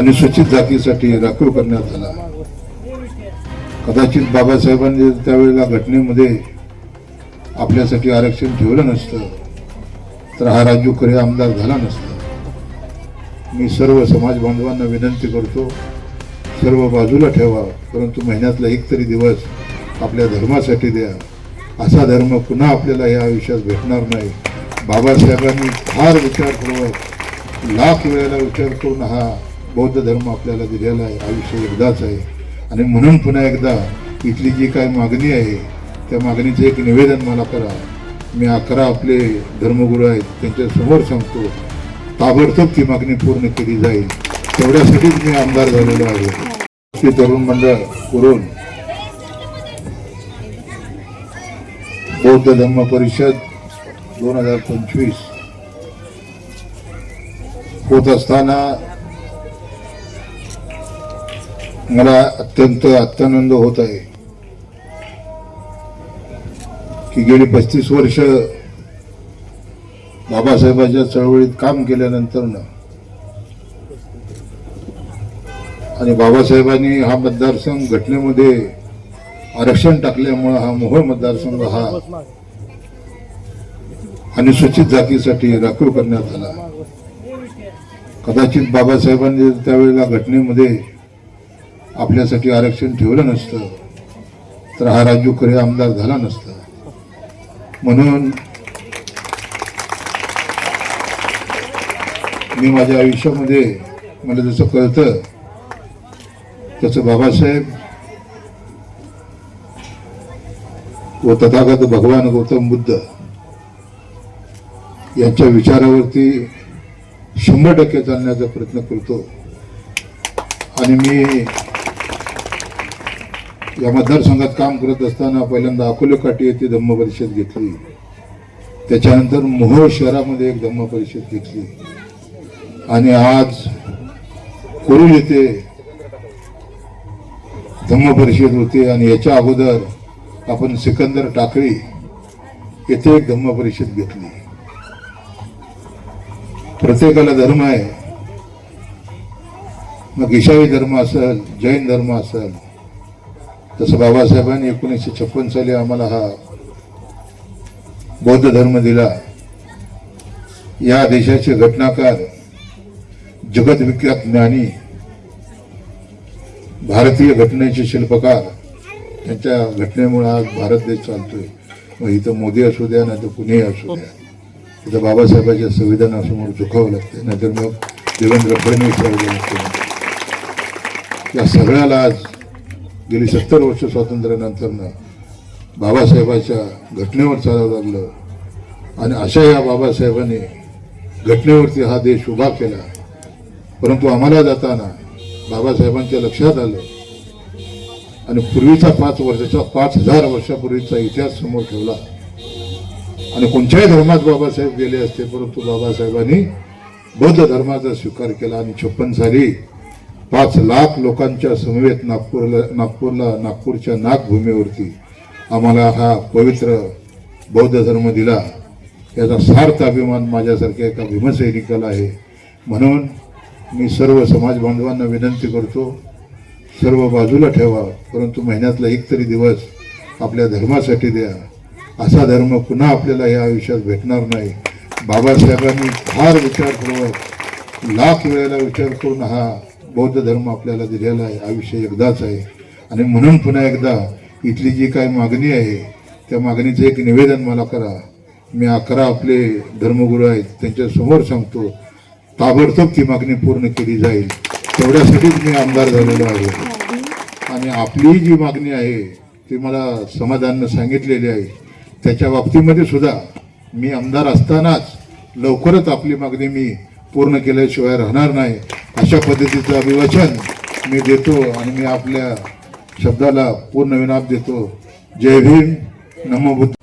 अनुसूचित जातीसाठी राखीव करण्यात आला कदाचित बाबासाहेबांनी त्यावेळेला घटनेमध्ये आपल्यासाठी आरक्षण ठेवलं नसतं तर हा राजू खरे आमदार झाला नसता. मी सर्व समाज बांधवांना विनंती करतो सर्व बाजूला ठेवा परंतु महिन्यातला एक तरी दिवस आपल्या धर्मासाठी द्या. असा धर्म पुन्हा आपल्याला या आयुष्यात भेटणार नाही. बाबासाहेबांनी फार विचारपूर्वक लाख वेळेला विचार करून हा बौद्ध धर्म आपल्याला दिलेला आहे आयुष्य एकदाच आहे. आणि म्हणून पुन्हा एकदा इथली जी काय मागणी आहे त्या मागणीचं एक निवेदन मला करा. मी अकरा आपले धर्मगुरू आहेत त्यांच्यासमोर सांगतो ताबडतोब ती मागणी पूर्ण केली जाईल. तेवढ्यासाठीच मी आमदार झालेलो आहे. ते तरुण मंडळ करून बौद्ध धर्म परिषद दोन हजार पंचवीस. होत असताना मला अत्यंत अत्यानंद होत आहे की गेली पस्तीस वर्ष बाबासाहेबांच्या चळवळीत काम केल्यानंतर आणि बाबासाहेबांनी हा मतदारसंघ घटनेमध्ये आरक्षण टाकल्यामुळे हा मोहोळ मतदारसंघ हा अनुसूचित जातीसाठी राखीव करण्यात आला. कदाचित बाबासाहेबांनी त्यावेळेला घटनेमध्ये आपल्यासाठी आरक्षण ठेवलं नसतं तर हा राजू खरे आमदार झाला नसता. म्हणून मी माझ्या आयुष्यामध्ये मला जसं कळतं तसं बाबासाहेब व तथागत भगवान गौतम बुद्ध यांच्या विचारावरती शंभर टक्के चालण्याचा प्रयत्न करतो. आणि मी या मतदारसंघात काम करत असताना पहिल्यांदा अकोले काठी येथे धम्म परिषद घेतली. त्याच्यानंतर मोहोळ शहरामध्ये एक धम्म परिषद घेतली. आणि आज कोरुल येथे धम्म परिषद होते आणि याच्या अगोदर आपण सिकंदर टाकळी येथे एक धम्म परिषद घेतली. प्रत्येकाला धर्म आहे. मग ईशाई धर्म असेल जैन धर्म असेल जसं बाबासाहेबांनी एकोणीसशे छप्पन साली आम्हाला हा बौद्ध धर्म दिला. या देशाचे घटनाकार जगतविख्यात ज्ञानी भारतीय घटनेचे शिल्पकार त्यांच्या घटनेमुळे आज भारत देश चालतोय. मग इथं मोदी असू द्या नाही तर कुणीही असू द्या. इथं बाबासाहेबांच्या संविधानासमोर झुकावं लागते नाहीतर मग देवेंद्र फडणवीस या सगळ्याला आज गेली सत्तर वर्ष स्वातंत्र्यानंतरनं बाबासाहेबाच्या घटनेवर चालावं लागलं. आणि अशा या बाबासाहेबांनी घटनेवरती हा देश उभा केला. परंतु आम्हाला जाताना बाबासाहेबांच्या लक्षात आलं. आणि पूर्वीचा पाच वर्षाचा पाच हजार वर्षापूर्वीचा इतिहास समोर ठेवला. आणि कोणत्याही धर्मात बाबासाहेब गेले असते परंतु बाबासाहेबांनी बौद्ध धर्माचा स्वीकार केला आणि छप्पन साली पाच लाख लोकांच्या समवेत नागपूरला नागपूरला नागपूरच्या नागभूमीवरती आम्हाला हा पवित्र बौद्ध धर्म दिला. याचा सार्थ अभिमान माझ्यासारख्या एका भीमसैनिकाला आहे. म्हणून मी सर्व समाज बांधवांना विनंती करतो सर्व बाजूला ठेवा परंतु महिन्यातला एक तरी दिवस आपल्या धर्मासाठी द्या. असा धर्म पुन्हा आपल्याला या आयुष्यात भेटणार नाही. बाबासाहेबांनी फार विचारपूर्वक लाख वेळेला विचार करून हा बौद्ध धर्म आपल्याला दिलेला आहे आयुष्य एकदाच आहे. आणि म्हणून पुन्हा एकदा इथली जी काय मागणी आहे त्या मागणीचं एक निवेदन मला करा. मी अकरा आपले धर्मगुरू आहेत त्यांच्यासमोर सांगतो ताबडतोब ती मागणी पूर्ण केली जाईल. तेवढ्यासाठीच मी आमदार झालेलो आहे. आणि आपली जी मागणी आहे ती मला समाधानानं सांगितलेली आहे. त्याच्या बाबतीमध्ये सुद्धा मी आमदार असतानाच लवकरच आपली मागणी मी पूर्ण केल्याशिवाय राहणार नाही. अशा पद्धतीचं अभिवाचन मी देतो आणि मी आपल्या शब्दाला पूर्ण विनाप देतो. जय भीम. नमो बुद्ध